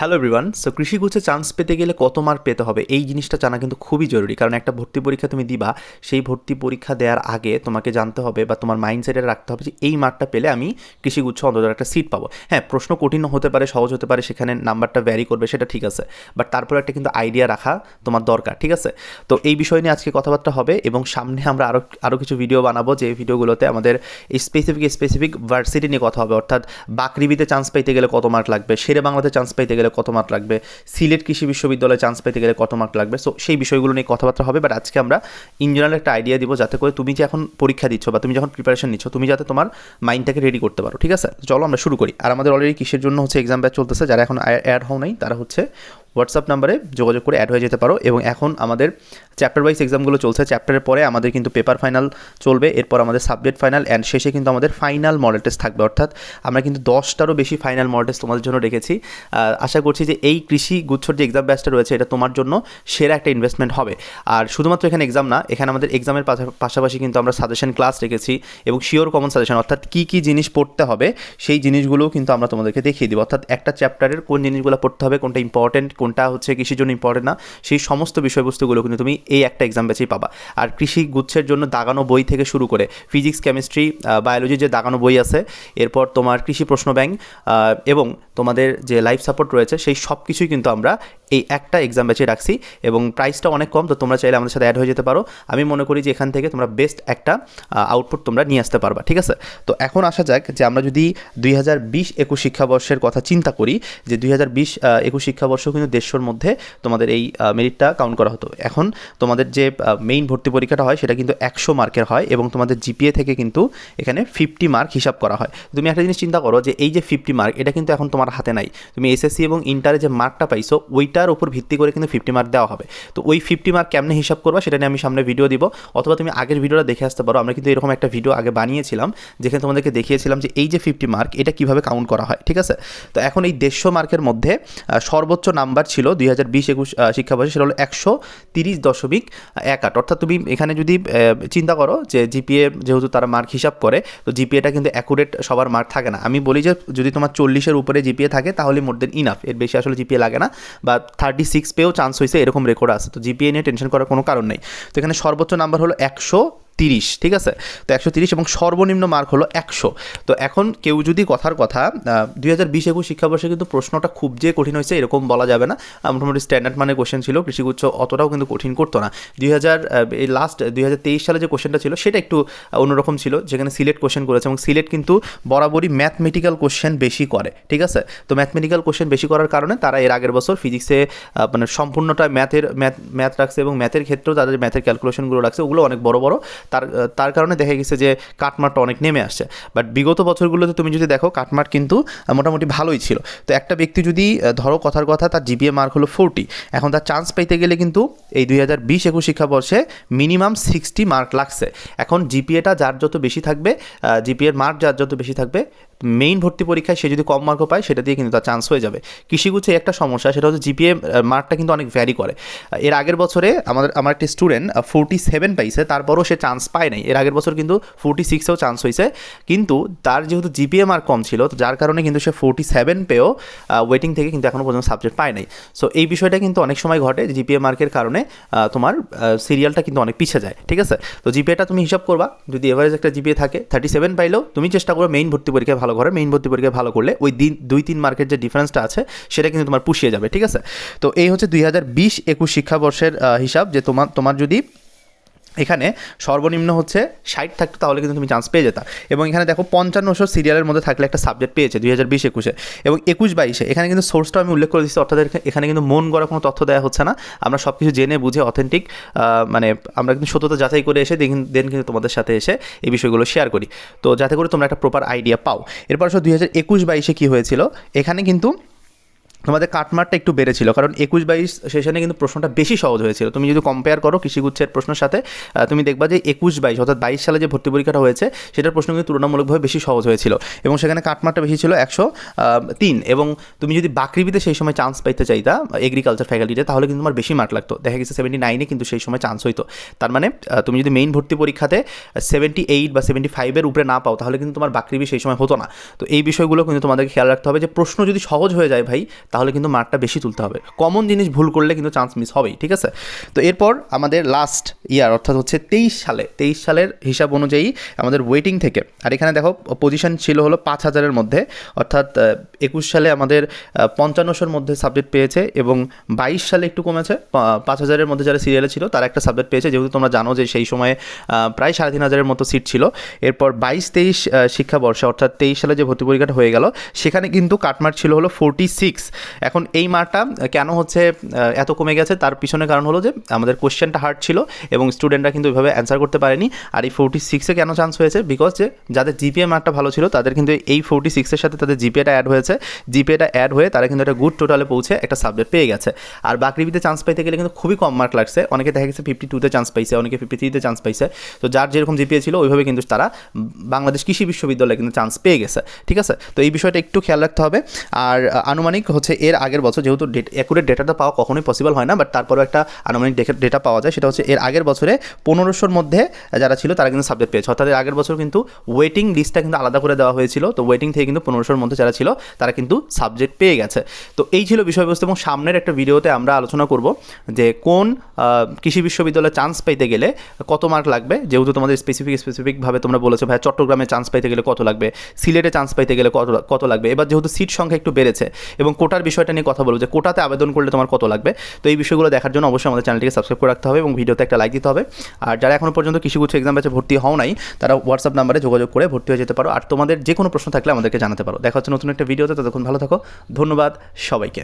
Hello everyone so কৃষিগুচ্ছে chance পেতে গেলে কত মার্ক পেতে হবে? এই জিনিসটা জানা কিন্তু খুবই জরুরি। কারণ একটা ভর্তি পরীক্ষা তুমি দিবা, সেই ভর্তি পরীক্ষা দেওয়ার আগে তোমাকে জানতে হবে বা তোমার মাইন্ডসেটে রাখতে হবে যে এই মার্কটা পেলে আমি কৃষিগুচ্ছ অন্তত একটা সিট পাবো। হ্যাঁ প্রশ্ন কঠিন হতে পারে, সহজ হতে পারে, সেখানে নাম্বারটা ভ্যারি করবে, সেটা ঠিক আছে। বাট তারপরে একটা কিন্তু আইডিয়া রাখা তোমার দরকার, ঠিক আছে? তো এই বিষয় নিয়ে আজকে কথাবার্তা হবে এবং সামনে আমরা আরও আরও কিছু ভিডিও বানাবো যে ভিডিওগুলোতে আমাদের স্পেসিফিক স্পেসিফিক ভার্সিটি নিয়ে কথা হবে। অর্থাৎ বাকরিবিতে চান্স পাইতে গেলে কত মার্ক লাগবে শেরে বাংলাতে চান্স পাইতে গেলে কত মার্ক লাগবে? সিলেট কৃষি বিশ্ববিদ্যালয়ে চান্স পেতে গেলে কত মার্ক লাগবে? সো সেই বিষয়গুলো নিয়ে কথাবার্তা হবে বাট আজকে আমরা ইন জেনারেল একটা আইডিয়া দিব যাতে করে তুমি যে এখন পরীক্ষা দিচ্ছ বা তুমি যখন প্রিপারেশন নিচ্ছ, তুমি যাতে তোমার মাইন্ডটাকে রেডি করতে পারো, ঠিক আছে? চলো আমরা শুরু করি। আর আমাদের অলরেডি কিসের জন্য হচ্ছে এক্সাম ব্যাচ চলতেছে, যারা এখন অ্যাড হও নাই, তারা হচ্ছে হোয়াটসঅ্যাপ নাম্বারে যোগাযোগ করে অ্যাড হয়ে যেতে পারো এবং এখন আমাদের চ্যাপ্টার ওয়াইজ এক্সামগুলো চলছে। চ্যাপ্টারের পরে আমাদের কিন্তু পেপার ফাইনাল চলবে, এরপর আমাদের সাবজেক্ট ফাইনাল অ্যান্ড শেষে কিন্তু আমাদের ফাইনাল মডেল টেস্ট থাকবে। অর্থাৎ আমরা কিন্তু দশটারও বেশি ফাইনাল মডেল টেস্ট তোমাদের জন্য রেখেছি। আশা করছি যে এই কৃষি গুচ্ছর যে এক্সাম ব্যাচটা রয়েছে, এটা তোমার জন্য সেরা একটা ইনভেস্টমেন্ট হবে। আর শুধুমাত্র এখানে এক্সাম না, এখানে আমাদের এক্সামের পাশাপাশি কিন্তু আমরা সাজেশন ক্লাস রেখেছি এবং শিওর কমন সাজেশন অর্থাৎ কী কী জিনিস পড়তে হবে, সেই জিনিসগুলোও কিন্তু আমরা তোমাদেরকে দেখিয়ে দিব। অর্থাৎ একটা চ্যাপ্টারের কোন জিনিসগুলো পড়তে হবে, কোনটা ইম্পর্টেন্ট কোনটা হচ্ছে কৃষির জন্য ইম্পর্টেন্ট না। সেই সমস্ত বিষয়বস্তুগুলো কিন্তু তুমি এই একটা এক্সাম ব্যাচেই পাবা। আর কৃষি গুচ্ছের জন্য দাগানো বই থেকে শুরু করে ফিজিক্স কেমিস্ট্রি বায়োলজি যে দাগানো বই আছে, এরপর তোমার কৃষি প্রশ্ন ব্যাংক এবং তোমাদের যে লাইফ সাপোর্ট রয়েছে, সেই সব কিছুই কিন্তু আমরা এই একটা এক্সাম ব্যাচে রাখছি এবং প্রাইসটা অনেক কম, তো তোমরা চাইলে আমাদের সাথে অ্যাড হয়ে যেতে পারো। আমি মনে করি যে এখান থেকে তোমরা বেস্ট একটা আউটপুট তোমরা নিয়ে আসতে পারবা, ঠিক আছে? তো এখন আসা যাক যে আমরা যদি দুই হাজার বিশ একুশ শিক্ষাবর্ষের কথা চিন্তা করি, যে দুই হাজার বিশ একুশ শিক্ষাবর্ষ কিন্তু দেড়শোর মধ্যে তোমাদের এই মেরিটটা কাউন্ট করা হতো। এখন তোমাদের যে মেইন ভর্তি পরীক্ষাটা হয় সেটা কিন্তু একশো মার্কের হয় এবং তোমাদের জিপিএ থেকে কিন্তু এখানে ফিফটি মার্ক হিসাব করা হয়। তুমি একটা জিনিস চিন্তা করো যে এই যে ফিফটি মার্ক এটা কিন্তু এখন তোমার হাতে নাই। তুমি এসএসসি এবং ইন্টারে যে মার্কটা পাইছো ওইটার উপর ভিত্তি করে কিন্তু ফিফটি মার্ক দেওয়া হবে। তো ওই ফিফটি মার্ক কেমনে হিসাব করবা সেটা নিয়ে আমি সামনে ভিডিও দিব। অথবা তুমি আগের ভিডিওটা দেখে আসতে পারো। আমরা কিন্তু এরকম একটা ভিডিও আগে বানিয়েছিলাম, যেখানে তোমাদেরকে দেখিয়েছিলাম যে এই যে ফিফটি মার্ক এটা কীভাবে কাউন্ট করা হয়, ঠিক আছে? তো এখন এই দেড়শো মার্কের মধ্যে সর্বোচ্চ নাম্বার ছিল দুই হাজার বিশ একুশ শিক্ষাবর্ষে, সেটা হলো একশো তিরিশ দশমিক এক আট। অর্থাৎ তুমি এখানে যদি চিন্তা করো যে জিপিএ যেহেতু তারা মার্ক হিসাব করে, তো জিপিএটা কিন্তু অ্যাকুরেট সবার মার্ক থাকে না। আমি বলি যে যদি তোমার চল্লিশের উপরে জিপিএ থাকে, তাহলে মোর দেন ইনাফ এর বেশি আসলে জিপিএ লাগে না। বা থার্টি সিক্স পেয়েও চান্স হয়েছে, এরকম রেকর্ড আছে তো জিপিএ নিয়ে টেনশন করার কোনো কারণ নেই। তো এখানে সর্বোচ্চ নাম্বার হলো একশো তিরিশ, ঠিক আছে? তো একশো তিরিশ এবং সর্বনিম্ন মার্ক হলো একশো। তো এখন কেউ যদি কথার কথা দুই হাজার বিশ একুশ শিক্ষাবর্ষে কিন্তু প্রশ্নটা খুব যে কঠিন হয়েছে এরকম বলা যাবে না। মোটামুটি স্ট্যান্ডার্ড মানে কোশ্চেন ছিল কৃষিগুচ্ছ অতটাও কিন্তু কঠিন করতো না। দুই হাজার এই লাস্ট দুই হাজার তেইশ সালে যে কোশ্চেনটা ছিল, সেটা একটু অন্যরকম ছিল, যেখানে সিলেট কোশ্চেন করেছে এবং সিলেট কিন্তু বরাবরই ম্যাথমেটিক্যাল কোশ্চেন বেশি করে, ঠিক আছে? তো ম্যাথমেটিক্যাল কোশ্চেন বেশি করার কারণে তারা এর আগের বছর ফিজিক্সে মানে সম্পূর্ণটা ম্যাথের ম্যাথ ম্যাথ রাখছে এবং ম্যাথের ক্ষেত্রেও তাদের ম্যাথের ক্যালকুলেশনগুলো রাখছে, ওগুলো অনেক বড় বড়। তার তার কারণে দেখা গেছে যে কাটমার্কটা অনেক নেমে আসছে। বাট বিগত বছরগুলোতে তুমি যদি দেখো কাটমার্ক কিন্তু মোটামুটি ভালোই ছিল। তো একটা ব্যক্তি যদি ধরো কথার কথা, তার জিপিএ মার্ক হলো ফোরটি এখন তার চান্স পাইতে গেলে কিন্তু এই দুই হাজার বিশ একুশ শিক্ষাবর্ষে মিনিমাম সিক্সটি মার্ক লাগছে। এখন জিপিএটা যার যত বেশি থাকবে জিপিএর মার্ক যার যত বেশি থাকবে মেইন ভর্তি পরীক্ষায় সে যদি কম মার্কও পায়, সেটা দিয়ে কিন্তু তার চান্স হয়ে যাবে। কৃষিগুচ্ছে একটা সমস্যা, সেটা হচ্ছে জিপিএ মার্কটা কিন্তু অনেক ভ্যারি করে। এর আগের বছরে আমাদের, আমার একটি স্টুডেন্ট ফোরটি সেভেন পাইছে, তারপরও সে চান্স পায় নাই। এর আগের বছর কিন্তু ফোরটি সিক্সেও চান্স হয়েছে। কিন্তু তার যেহেতু জিপিএ মার্ক কম ছিল, তো যার কারণে কিন্তু সে ফোরটি সেভেন পেয়েও ওয়েটিং থেকে কিন্তু এখনও পর্যন্ত সাবজেক্ট পায় নাই। সো এই বিষয়টা কিন্তু অনেক সময় ঘটে জিপিএ মার্কের কারণে তোমার সিরিয়ালটা কিন্তু অনেক পিছিয়ে যায়। ঠিক আছে? তো জিপিএটা তুমি হিসাব করবা। যদি এভারেজ একটা জিপিএ থাকে থার্টি সেভেন পাইলেও তুমি চেষ্টা করো মেইন ভর্তি পরীক্ষায় ভালো করে মেইন ভর্তি পরীক্ষায় ভালো করলে ওই দিন, দুই তিন মার্কের যে ডিফারেন্সটা আছে, সেটা কিন্তু তোমার পুষিয়ে যাবে। ঠিক আছে? তো এই হচ্ছে দুই হাজার বিশ একুশ শিক্ষাবর্ষের হিসাব যে তোমার তোমার যদি এখানে সর্বনিম্ন হচ্ছে ষাট থাকতো, তাহলে কিন্তু তুমি চান্স পেয়ে যেতা। এবং এখানে দেখো পঞ্চান্নশো সিরিয়ালের মধ্যে থাকলে একটা সাবজেক্ট পেয়েছে দুই হাজার বিশ একুশে। এবং একুশ বাইশে, এখানে কিন্তু সোর্সটা আমি উল্লেখ করে দিচ্ছি অর্থাৎ এখানে- কিন্তু মন গড়া কোনো তথ্য দেওয়া হচ্ছে না। আমরা সব কিছু জেনে বুঝে অথেন্টিক মানে আমরা কিন্তু সত্যতা যাচাই করে এসে দেন কিন্তু তোমাদের সাথে এসে এই বিষয়গুলো শেয়ার করি। তো যাতে করে তোমরা একটা প্রপার আইডিয়া পাও। এরপর আসলে দুই হাজার একুশ বাইশে কী হয়েছিল? এখানে কিন্তু তোমাদের কাটমারটা একটু বেড়েছিল, কারণ একুশ বাইশ সেশনে কিন্তু প্রশ্নটা বেশি সহজ হয়েছিল। তুমি যদি কম্পেয়ার করো কৃষিগুচ্ছের প্রশ্নের সাথে তুমি দেখবা যে একুশ বাইশ অর্থাৎ বাইশ সালে যে ভর্তি পরীক্ষাটা হয়েছে, সেটার প্রশ্ন কিন্তু তুলনামূলকভাবে বেশি সহজ হয়েছিল এবং সেখানে কাটমারটা বেশি ছিল একশো তিন এবং তুমি যদি বাকরিবিতে সেই সময় চান্স পাইতে চাইতা এগ্রিকালচার ফ্যাকাল্টিতে তাহলে কিন্তু তোমার বেশি মার্ক লাগতো। দেখা গেছে সেভেন্টি নাইনে কিন্তু সেই সময় চান্স হইতো। তার মানে তুমি যদি মেইন ভর্তি পরীক্ষাতে সেভেন্টি এইট বা সেভেন্টি ফাইভের উপরে না পাও, তাহলে কিন্তু তোমার বাকরিবি সেই সময় হতো না। তো এই বিষয়গুলো কিন্তু তোমাদেরকে খেয়াল রাখতে হবে যে প্রশ্ন যদি সহজ হয়ে যায় ভাই তাহলে কিন্তু মার্কটা বেশি তুলতে হবে। কমন জিনিস ভুল করলে কিন্তু চান্স মিস হবেই, ঠিক আছে? তো এরপর আমাদের লাস্ট ইয়ার অর্থাৎ হচ্ছে তেইশ সালে, তেইশ সালের হিসাব অনুযায়ী আমাদের ওয়েটিং থেকে, আর এখানে দেখো পজিশন ছিল হলো পাঁচ হাজারের মধ্যে, অর্থাৎ একুশ সালে আমাদের পঞ্চান্নশোর মধ্যে সাবজেক্ট পেয়েছে এবং বাইশ সালে একটু কমেছে পাঁচ হাজারের মধ্যে যারা সিরিয়ালে ছিল, তারা একটা সাবজেক্ট পেয়েছে, যেহেতু তোমরা জানো যে সেই সময়ে প্রায় সাড়ে তিন হাজারের মতো সিট ছিল। এরপর বাইশ, তেইশ শিক্ষাবর্ষে, অর্থাৎ তেইশ সালে যে ভর্তি পরীক্ষাটা হয়ে গেল, সেখানে কিন্তু কাটমার্ক ছিল হলো ফোরটি সিক্স এখন এই মার্কটা কেন হচ্ছে এত কমে গেছে, তার পিছনে কারণ হলো যে আমাদের কোয়েশ্চেনটা হার্ড ছিল এবং স্টুডেন্টরা কিন্তু ওইভাবে অ্যান্সার করতে পারেনি। আর এই ফোরটি সিক্সে কেন চান্স হয়েছে? বিকজ যে যাদের জিপিএ মার্কটা ভালো ছিল, তাদের কিন্তু এই ফোরটি সিক্সের সাথে তাদের জিপিএটা অ্যাড হয়েছে। জিপিএটা অ্যাড হয়ে তারা কিন্তু একটা গুড টোটালে পৌঁছে একটা সাবজেক্ট পেয়ে গেছে। আর বাকরিবিতে চান্স পাইতে গেলে কিন্তু খুবই কম মার্ক লাগছে। অনেকে দেখা গেছে ফিফটি টুতে চান্স পাইছে, অনেকে ফিফটি থ্রিতে চান্স পাইছে। তো যার যেরকম জিপিএ ছিল, ওইভাবে কিন্তু তারা বাংলাদেশ কৃষি বিশ্ববিদ্যালয়ে কিন্তু চান্স পেয়ে গেছে। ঠিক আছে? তো এই বিষয়টা একটু খেয়াল রাখতে হবে। আর আনুমানিক হচ্ছে এর আগের বছর যেহেতু অ্যাকুরেট ডেটাটা পাওয়া কখনোই পসিবল হয় না বাট তারপরেও একটা আনুমানিক ডেটা পাওয়া যায়। সেটা হচ্ছে এর আগের বছরে পনেরোশোর মধ্যে যারা ছিল তারা কিন্তু সাবজেক্ট পেয়েছে। অর্থাৎ এর আগের বছর কিন্তু ওয়েটিং লিস্টটা কিন্তু আলাদা করে দেওয়া হয়েছিল। তো ওয়েটিং থেকে কিন্তু পনেরোশোর মধ্যে যারা ছিল, তারা কিন্তু সাবজেক্ট পেয়ে গেছে। তো এই ছিল বিষয়বস্তু এবং সামনের একটা ভিডিওতে আমরা আলোচনা করব যে কোন কৃষি বিশ্ববিদ্যালয়ে চান্স পাইতে গেলে কত মার্ক লাগবে। যেহেতু তোমাদের স্পেসিফিক স্পেসিফিকভাবে তোমরা বলেছ, ভাই, চট্টগ্রামে চান্স পাইতে গেলে কত লাগবে? সিলেটে চান্স পাইতে গেলে কত কত লাগবে? এবার যেহেতু সিট সংখ্যা একটু বেড়েছে এবং কোটার বিষয়টা নিয়ে কথা বলব, যে কোটাতে আবেদন করলে তোমার কত লাগবে? তো এই বিষয়গুলো দেখার জন্য অবশ্যই আমাদের চ্যানেলটিকে সাবস্ক্রাইব করে রাখতে হবে এবং ভিডিওতে একটা লাইক দিতে হবে। আর যারা এখনও পর্যন্ত কিছু কিছু এক্সাম ব্যাচে ভর্তি হও নাই, তারা হোয়াটসঅ্যাপ নাম্বারে যোগাযোগ করে ভর্তি হয়ে যেতে পারো। আর তোমাদের যে কোনো প্রশ্ন থাকলে আমাদেরকে জানাতে পারো। দেখা হচ্ছে নতুন একটা ভিডিওতে, ততক্ষণ ভালো থাকো। ধন্যবাদ সবাইকে।